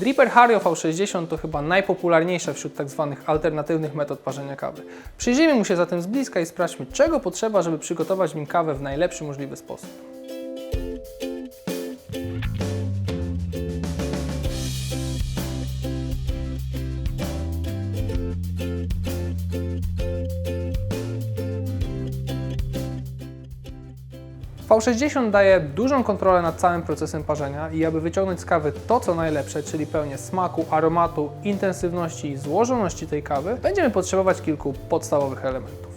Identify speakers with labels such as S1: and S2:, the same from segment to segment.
S1: Dripper Hario V60 to chyba najpopularniejsza wśród tak zwanych alternatywnych metod parzenia kawy. Przyjrzyjmy mu się zatem z bliska i sprawdźmy, czego potrzeba, żeby przygotować w nim kawę w najlepszy możliwy sposób. V60 daje dużą kontrolę nad całym procesem parzenia i aby wyciągnąć z kawy to, co najlepsze, czyli pełnię smaku, aromatu, intensywności i złożoności tej kawy, będziemy potrzebować kilku podstawowych elementów.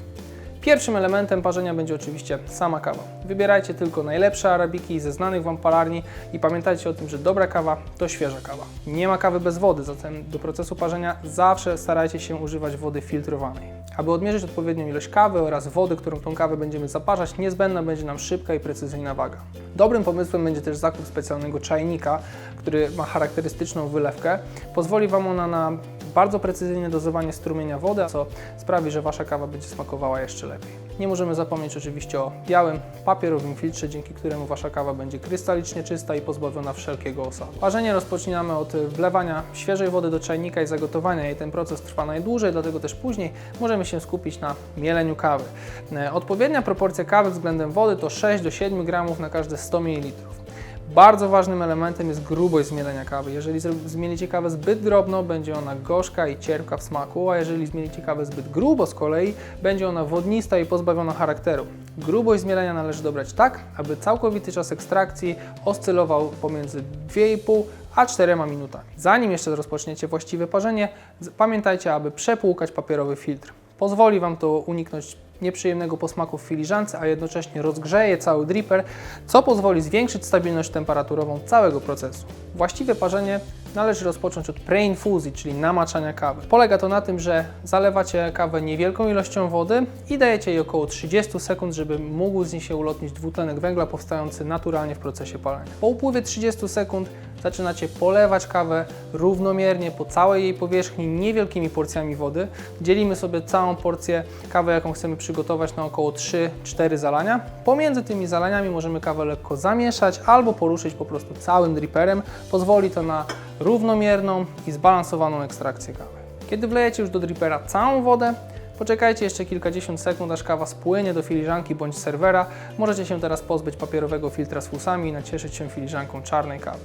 S1: Pierwszym elementem parzenia będzie oczywiście sama kawa. Wybierajcie tylko najlepsze arabiki ze znanych Wam palarni i pamiętajcie o tym, że dobra kawa to świeża kawa. Nie ma kawy bez wody, zatem do procesu parzenia zawsze starajcie się używać wody filtrowanej. Aby odmierzyć odpowiednią ilość kawy oraz wody, którą tą kawę będziemy zaparzać, niezbędna będzie nam szybka i precyzyjna waga. Dobrym pomysłem będzie też zakup specjalnego czajnika, który ma charakterystyczną wylewkę. Pozwoli Wam ona na bardzo precyzyjne dozowanie strumienia wody, co sprawi, że Wasza kawa będzie smakowała jeszcze lepiej. Nie możemy zapomnieć oczywiście o białym, papierowym filtrze, dzięki któremu Wasza kawa będzie krystalicznie czysta i pozbawiona wszelkiego osadu. Parzenie rozpoczynamy od wlewania świeżej wody do czajnika i zagotowania jej. Ten proces trwa najdłużej, dlatego też później możemy się skupić na mieleniu kawy. E, Odpowiednia proporcja kawy względem wody to 6 do 7 gramów na każde 100 ml. Bardzo ważnym elementem jest grubość zmielenia kawy. Jeżeli zmielicie kawę zbyt drobno, będzie ona gorzka i cierpka w smaku, a jeżeli zmielicie kawę zbyt grubo z kolei, będzie ona wodnista i pozbawiona charakteru. Grubość zmielenia należy dobrać tak, aby całkowity czas ekstrakcji oscylował pomiędzy 2,5 a 4 minutami. Zanim jeszcze rozpoczniecie właściwe parzenie, pamiętajcie, aby przepłukać papierowy filtr. Pozwoli Wam to uniknąć nieprzyjemnego posmaku w filiżance, a jednocześnie rozgrzeje cały dripper, co pozwoli zwiększyć stabilność temperaturową całego procesu. Właściwe parzenie należy rozpocząć od preinfuzji, czyli namaczania kawy. Polega to na tym, że zalewacie kawę niewielką ilością wody i dajecie jej około 30 sekund, żeby mógł z niej się ulotnić dwutlenek węgla powstający naturalnie w procesie palenia. Po upływie 30 sekund zaczynacie polewać kawę równomiernie po całej jej powierzchni niewielkimi porcjami wody. Dzielimy sobie całą porcję kawy, jaką chcemy przygotować na około 3-4 zalania. Pomiędzy tymi zalaniami możemy kawę lekko zamieszać albo poruszyć po prostu całym dripperem. Pozwoli to na równomierną i zbalansowaną ekstrakcję kawy. Kiedy wlejecie już do drippera całą wodę, Poczekajcie jeszcze kilkadziesiąt sekund, aż kawa spłynie do filiżanki bądź serwera. Możecie się teraz pozbyć papierowego filtra z fusami i nacieszyć się filiżanką czarnej kawy.